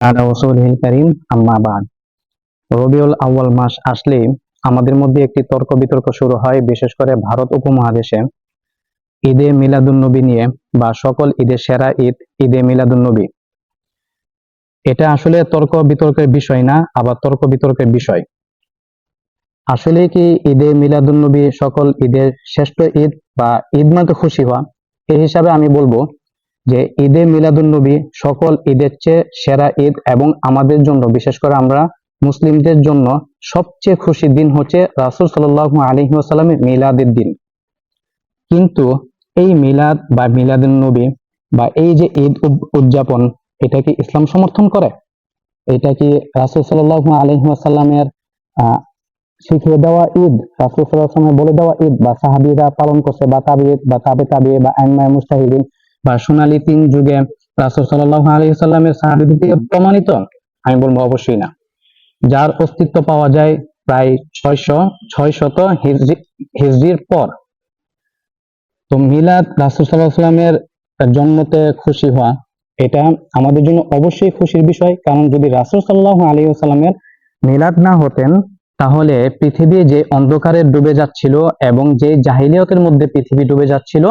আলা রাসূলিল কারীম, আম্মা বাদ। রবিউল আউয়াল মাস আসলেই আমাদের মধ্যে একটি তর্ক বিতর্ক শুরু হয়, বিশেষ করে ভারত উপমহাদেশে। ঈদে মিলাদুন্নবী নিয়ে বা সকল সেরা ঈদ, ঈদে মিলাদুন্নবী এটা আসলে তর্ক বিতর্কের বিষয় না, আবার তর্ক বিতর্কের বিষয়। আসলে কি ঈদে মিলাদুন্নবী সকল ঈদের শ্রেষ্ঠ ঈদ বা ঈদ মানে খুশি হওয়া? এই হিসাবে আমি বলব যে ঈদে মিলাদুন্নবী সকল ঈদের চেয়ে সেরা ঈদ এবং আমাদের জন্য বিশেষ করে আমরা মুসলিমদের জন্য সবচেয়ে খুশির দিন হচ্ছে রাসূল সাল্লাল্লাহু আলাইহি ওয়াসাল্লামের মিলাদের দিন। কিন্তু এই মিলাদ বা মিলাদুন নবী বা এই যে ঈদ উদযাপন এটা কি ইসলাম সমর্থন করে? এটা কি রাসূল ওয়াসাল্লামের আহ, শিখিয়ে দেওয়া ঈদ রাসূল ওয়াসাল্লামের বলে দেওয়া ঈদ বা সাহাবীরা পালন করছে বা তাবিঈদ বা তাবে তাবিঈ বা আইম্মায়ে মুস্তাহিদিন বা সোনালী তিন যুগে রাসূল সাল্লাল্লাহু আলাইহি ওয়াসাল্লামের সাহাবীদের থেকে প্রমাণিত? আমি বলব অবশ্যই না। যার অস্তিত্ব পাওয়া যায় প্রায় ছয়শো, ছয়শত হিজরি, হিজরির পর। তো মিলাদ রাসূল আলাইহি সাল্লামের জন্মতে খুশি হওয়া, এটা আমাদের জন্য অবশ্যই খুশির বিষয়। কারণ যদি রাসূল সাল্লাল্লাহু আলাইহি ওয়াসাল্লামের মিলাদ না হতেন, তাহলে পৃথিবী যে অন্ধকারে ডুবে যাচ্ছিল এবং যে জাহিলিয়তের মধ্যে পৃথিবী ডুবে যাচ্ছিল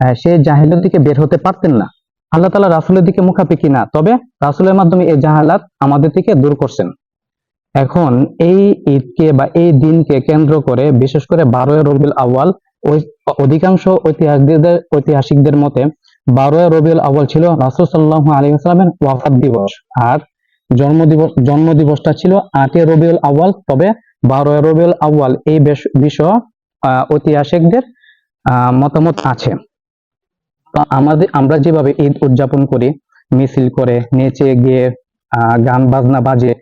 আহ, সেই জাহিলিয়ত থেকে বের হতে পারতেন না। আল্লাহ তালা রাসুলের দিকে মুখাপেক্ষি না তবে রাসুলের মাধ্যমে এই জাহালাত আমাদের থেকে দূর করছেন। এখন এই ঈদকে বা এই দিনকে কেন্দ্র করে বিশেষ করে রবিউল আউয়াল ওই অধিকাংশ ঐতিহাসিকদের ঐতিহাসিকদের মতে বারোই রবিউল আউয়াল ছিল রাসুল আলাইহি ওয়াসাল্লামের ওয়াফাত দিবস। আর জন্ম দিবস জন্ম দিবসটা ছিল আটই রবিউল আউয়াল। তবে বারোই রবিউল আউয়াল এই বিষয় ঐতিহাসিকদের মতামত আছে। আমাদের, আমরা যেভাবে ঈদ উদযাপন করি, মিছিল করে, নেচে গিয়ে গান বাজনা বাজে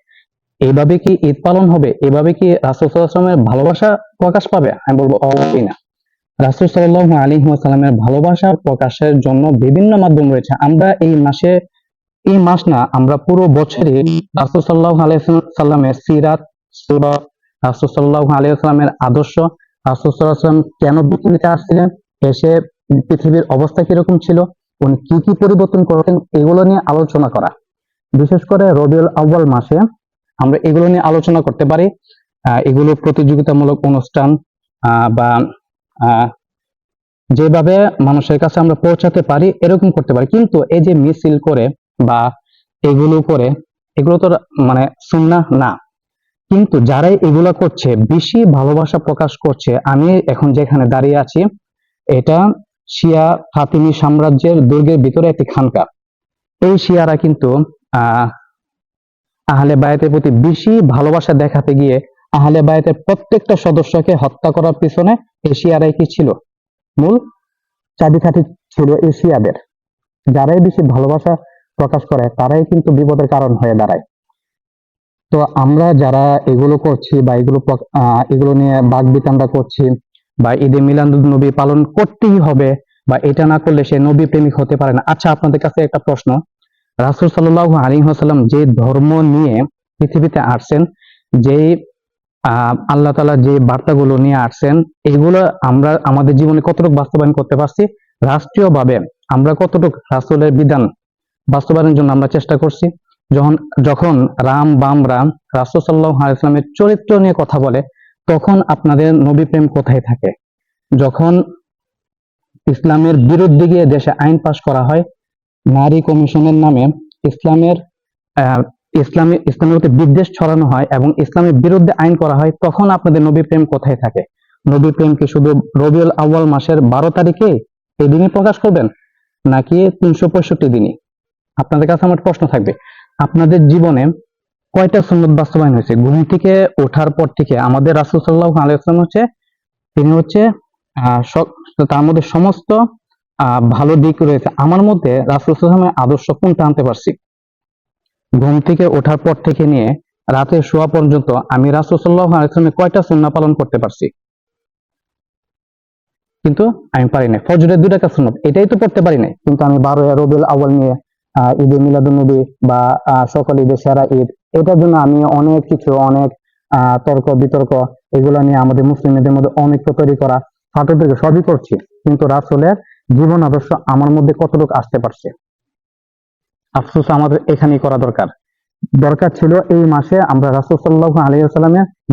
এইভাবে কি ঈদ পালন হবে? এভাবে কি রাসূল সাল্লাল্লাহু ভালোবাসা প্রকাশ পাবে? আমি বলব, অবশ্যই না। রাসূল সাল্লাল্লাহু আলাইহি ওয়াসাল্লামের ভালোবাসা প্রকাশের জন্য বিভিন্ন মাধ্যম রয়েছে। আমরা এই মাসে, এই মাস না, আমরা পুরো বছরই রাসূল সাল্লাল্লাহু আলাইহি সাল্লামের সিরাত, সুরা রাসূল সাল্লাল্লাহু আলাইহি ওয়াসাল্লামের আদর্শ, রাসূল ওয়াসাল্লাম কেন পৃথিবীতে আসছিলেন? এসে পৃথিবীর অবস্থা কীরকম ছিল, উনি কি কি পরিবর্তন করেছেন, এগুলো নিয়ে আলোচনা করা। বিশেষ করে রবিউল আউয়াল মাসে আমরা এগুলো নিয়ে আলোচনা করতে পারি। এগুলো প্রতিযোগিতামূলক অনুষ্ঠান বা যেভাবে মানুষের কাছে আমরা পৌঁছাতে পারি, এরকম করতে পারি। কিন্তু এই যে মিছিল করে বা এগুলো করে, এগুলো তো মানে সুন্নাহ না। কিন্তু যারাই এগুলা করছে, বেশি ভালোবাসা প্রকাশ করছে, আমি এখন যেখানে দাঁড়িয়ে আছি, এটা শিয়া ফাতিমি সাম্রাজ্যের দুর্গের ভিতরে একটি খানকা। এই শিয়ারা কিন্তু আহলে বায়াতের প্রতি বেশি ভালোবাসা দেখাতে গিয়ে আহলে বায়াতের প্রত্যেকটা সদস্যকে হত্যা করার পিছনে এশিয়ারাই কি ছিল? মূল চাবিকাঠি ছিল এশিয়াদের যারাই বেশি ভালোবাসা প্রকাশ করে, তারাই কিন্তু বিপদের কারণ হয়ে দাঁড়ায়। তো আমরা যারা এগুলো করছি বা এগুলো এগুলো নিয়ে বাঘ বিতান্ডা করছি বা ঈদে মিলাদ নবী পালন করতেই হবে বা এটা না করলে সে নবী প্রেমিক হতে পারে না। আচ্ছা আপনাদের কাছে একটা প্রশ্ন। রাসূল সাল্লাল্লাহু আলাইহি ওয়াসাল্লাম যে ধর্ম নিয়ে পৃথিবীতে আসছেন, যে আল্লাহ তাআলা যে বার্তাগুলো নিয়ে আসছেন, এগুলো আমরা আমাদের জীবনে কতটুকু বাস্তবায়ন করতে পারছি? রাষ্ট্রীয়ভাবে আমরা কতটুকু রাসূলের বিধান বাস্তবায়নের জন্য আমরা চেষ্টা করছি? যখন যখন রাম বাম রাম রাসূল সাল্লাল্লাহু আলাইহি ওয়াসাল্লামের চরিত্র নিয়ে কথা বলে তখন আপনাদের নবী প্রেম কোথায় থাকে? যখন ইসলামের বিরুদ্ধে গিয়ে দেশে আইন পাশ করা হয়, নারী কমিশনের নামে ইসলামের ইসলামী, ইসলামের প্রতি বিদ্বেষ ছড়ানো হয় এবং ইসলামের বিরুদ্ধে আইন করা হয়, তখন আপনাদের নবী প্রেম কোথায় থাকে? নবী প্রেম কি শুধু রবিউল আউয়াল মাসের বারো তারিখে এই দিনই প্রকাশ করবেন? নাকি তিনশো পঁয়ষট্টি দিনই? আপনাদের কাছে আমার প্রশ্ন থাকবে, আপনাদের জীবনে কয়টা সুন্নত বাস্তবায়ন হয়েছে? ঘুম থেকে ওঠার পর থেকে আমাদের রাসূল সাল্লাল্লাহু আলাইহি ওয়াসাল্লাম হচ্ছে, তিনি হচ্ছে তার মধ্যে সমস্ত ভালো দিক রয়েছে। আমার মধ্যে রাসূল ওয়াসাল্লামের আদর্শ কোনটা আনতে পারছি? ঘুম থেকে ওঠার পর থেকে নিয়ে রাতে শোয়া পর্যন্ত আমি রাসূল আলাইহি ওয়াসাল্লামের কয়টা সুন্নাহ পালন করতে পারছি? কিন্তু আমি পারি না ফজরের দুই রাকাত সুন্নাত। এটাই তো পড়তে পারি নাই। কিন্তু আমি বারো রবিউল আউয়াল নিয়ে ঈদে মিলাদুন নবী বা সকল ঈদের সেরা ঈদ এটার জন্য আমি অনেক কিছু, অনেক তর্ক, বিতর্ক এগুলো নিয়ে আমাদের মুসলিমদের মধ্যে অনেক তৈরি করা ফাটো থেকে সবই করছি। কিন্তু রাসূলের জীবন আদর্শ আমার মধ্যে কতটুকু আসতে পারছে? আফসোস আমাদের এখানেই করা দরকার। দরকার ছিল এই মাসে আমরা রাসূল সাল্লাল্লাহু আলাইহি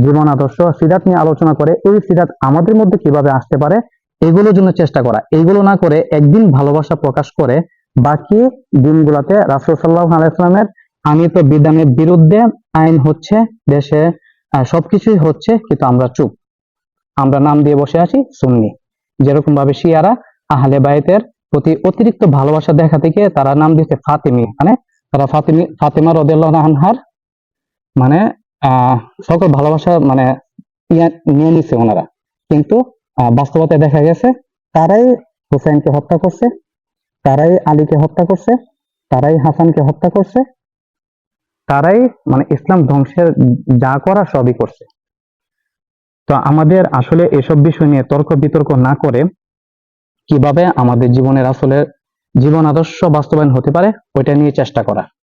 জীবন আদর্শ সিরাত নিয়ে আলোচনা করে এই সিরাত আমাদের মধ্যে কীভাবে আসতে পারে এগুলোর জন্য চেষ্টা করা। এইগুলো না করে একদিন ভালোবাসা প্রকাশ করে বাকি দিনগুলোতে রাসূল সাল্লাল্লাহু আলাইহি ওয়াসাল্লামের আনিত বিধানের বিরুদ্ধে আইন হচ্ছে দেশে সবকিছুই হচ্ছে কিন্তু আমরা চুপ। আমরা নাম দিয়ে বসে আছি সুন্নি। যেরকম ভাবে শিয়ারা আহলে বাইতের প্রতি অতিরিক্ত ভালোবাসা দেখা থেকে তারা নাম দিয়েছে ফাতিমি। মানে তারা ফাতিমি, ফাতেমা রদিয়াল্লাহু আনহার মানে সকল ভালোবাসা মানে নিয়ে নিছে ওনারা। কিন্তু বাস্তবতায় দেখা গেছে তারাই হুসাইনকে হত্যা করছে, তারাই আলীকে হত্যা করছে, তারাই হাসানকে হত্যা করছে তারাই মানে ইসলাম ধ্বংসের যা করা সবই করছে। তো আমাদের আসলে এসব বিষয় নিয়ে তর্ক বিতর্ক না করে কীভাবে আমাদের জীবনের আসলে জীবন আদর্শ বাস্তবায়ন হতে পারে, ওইটা নিয়ে চেষ্টা করা।